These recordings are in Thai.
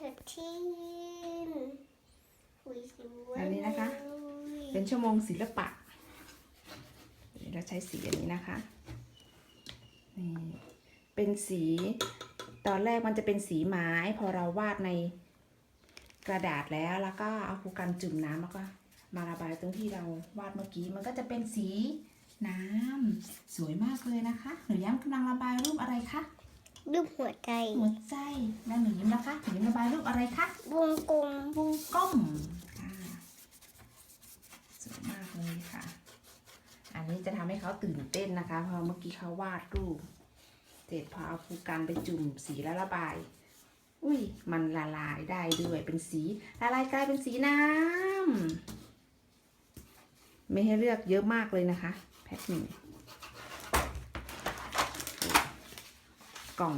เธอทิ้งหุยสวยอันนี้นะคะ เป็นชั่วโมงศิลปะเราใช้สีอันนี้นะคะ นี่ เป็นสี ตอนแรกมันจะเป็นสีไม้ พอเราวาดในกระดาษแล้ว แล้วก็เอาคูกันจุ่มน้ำแล้วก็มาระบายตรงที่เราวาดเมื่อกี้ มันก็จะเป็นสีน้ำสวยมากเลยนะคะ หนูย้ำกำลังระบายรูปอะไรคะ รูปหัวใจหัวใจแล้วหนูยิ้มนะคะหนูยิ้มระบายรูปอะไรคะวงกลมวงกลมค่ะสวยมากเลยค่ะ อันนี้จะทำให้เขาตื่นเต้นนะคะ เพราะเมื่อกี้เขาวาดรูป เสร็จพอเอาภูกันไปจุ่มสีแล้วระบาย อุ้ยมันละลายได้ด้วยเป็นสีละลายกลายเป็นสีน้ำไม่ให้เลือกเยอะมากเลยนะคะ แพ็คหนึ่ง กล่อง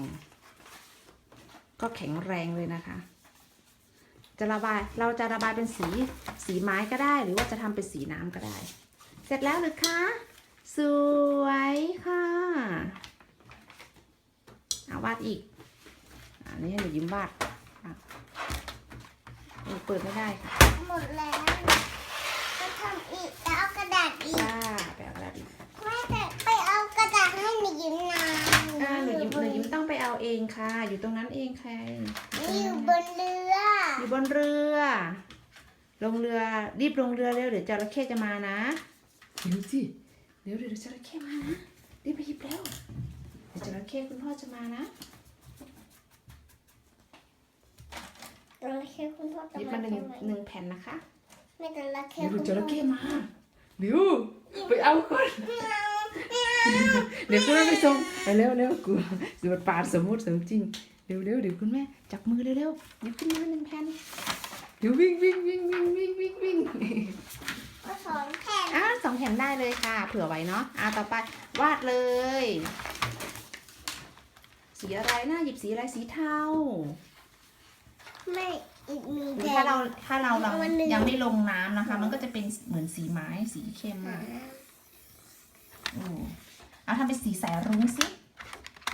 ก็แข็งแรงเลยนะคะ จะระบายเราจะระบายเป็นสีสีไม้ก็ได้ หรือว่าจะทำเป็นสีน้ำก็ได้ เสร็จแล้วหรือคะสวยค่ะเอาวาดอีกอันนี้ให้หนูยิ้มวาดอะหนูเปิดไม่ได้ค่ะหมดแล้วก็ทำอีกแล้วเอากระดาษอีกอ่าไปเอากระดาษอีก แม่แต่ไปเอากระดาษให้หนูยิ้มนะ อ่าหนูยิ้มหนูยิ้มต้ องไปเอาเองค่ะ อยู่ตรงนั้นเองค่ะนี่อยู่บนเรือ อยู่บนเรือ ลงเรือรีบลงเรือเร็วเดี๋ยวจระเข้จะมานะเร็วสิเร็วเดี๋ยวจระเข้มานะรีบไปหยิบแล้วเดี๋ยวจระเข้คุณพ่อจะมานะจระเข้คุณพ่อจะหยิบมามาหนึ่งใช่ไหมหนึ่งแผ่นนะคะไม่จระเข้เดี๋ยวคุณจพ่อระเข้มาเร็วไปเอาก่อน เดี๋ยวคุณแม่ไปส่งไปเร็วเร็วกูสมดปาดสมมติสมจริงเร็วเร็วเดี๋ยวคุณแม่จับมือเร็วเร็วหยิบขึ้นมาหนึ่งแผ่นเดี๋ยววิ่งวิ่งวิ่งวิ่งวิ่งวิ่งวิ่งก็สองแผ่นอะสองแผ่นได้เลยค่ะ เผื่อไว้เนาะอะต่อไปวาดเลย สีอะไรนะหยิบสีอะไรสีเทาไม่อีกมีหรือแดถ้างเราถ้าเราเราวันหนึ่งยังไม่ลงน้ำนะคะ มันก็จะเป็นเหมือนสีไม้สีเข้มมากอืม เอาทำเป็นสีสายรุ้งสิ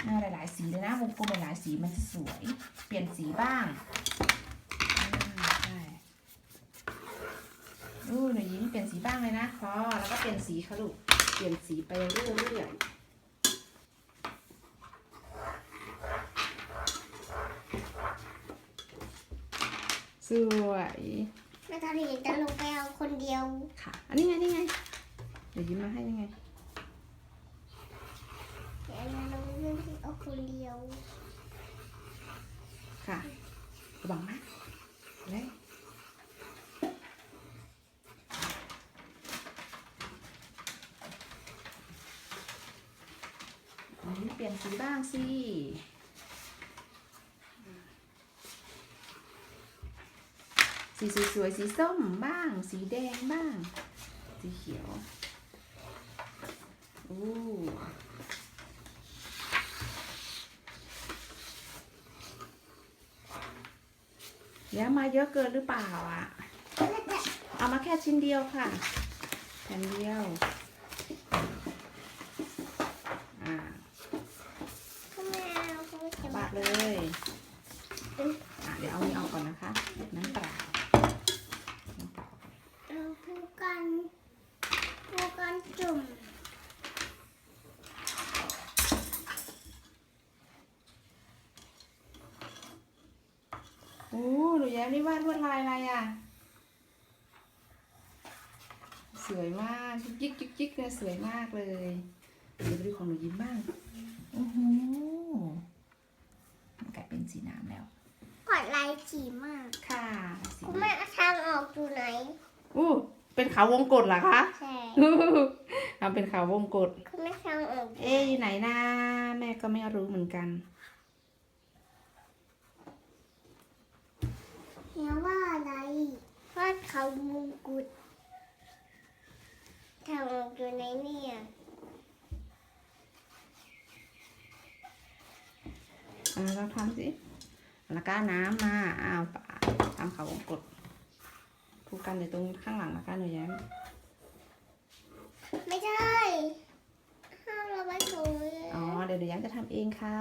อ่าหลายๆสีเลยนะวงกลมหลายๆสีมันจะสวย เปลี่ยนสีบ้างอ่าใช่อู้หนูยิ้มเปลี่ยนสีบ้างเลยนะพอแล้วก็เปลี่ยนสีค่ะลูกเปลี่ยนสีไปเรื่อยๆสวยแม่ตาลีจะลงไปเอาคนเดียว ค่ะ อันนี้ไง นี่ไง เดี๋ยวยิ้มมาให้นี่ไง เดี๋ยวเราลงเรื่องที่เอาคนเดียวค่ะระวังนะเลยอันนี้เปลี่ยนสีบ้างสิสีสวยๆสีส้มบ้าง สีแดงบ้าง สีเขียวอู้ เดี๋ยวมาเยอะเกินหรือเปล่าอะ เอามาแค่ชิ้นเดียวค่ะ แผ่นเดียว อ่า ก็ไม่เอาเขาจะ วาดเลย อะเดี๋ยวเอานี้ออกก่อนนะคะ น้ำเปล่าน้ำเปล่า เอาผู้กันผู้กันจุ่ม โอ้หนูแย้มนี่วาดลวดลายอะไรอะ สวยมากจิ๊กจิ๊กจิ๊กเลยสวยมากเลยเดี๋ยวไปดูของหนูยิ้มบ้างโอ้โหมันกลายเป็นสีน้ำแล้วกดลายสีมากค่ะสีคุณแม่เอาทางออกอยู่ไหนอู้เป็นขาววงกดเหรอคะใช่ทำเป็นขาววงกดคุณแม่ทางออกอยู่เอ๊ะอยู่ไหนนะแม่ก็ไม่รู้เหมือนกัน เฮียว่าอะไรว่าเขามงกุฎทางออกอยู่ไหนเนี่ยอ่าเราทำสิแล้วก็เอาน้ำมาอ้าวปาทำเขาวงกดผูกกันอยู่ตรงข้างหลังนะคะหนูแย้มไม่ใช่ห้ามเราไปถูเลยอ๋อ เดี๋ยวหนูแย้มจะทำเองค่ะ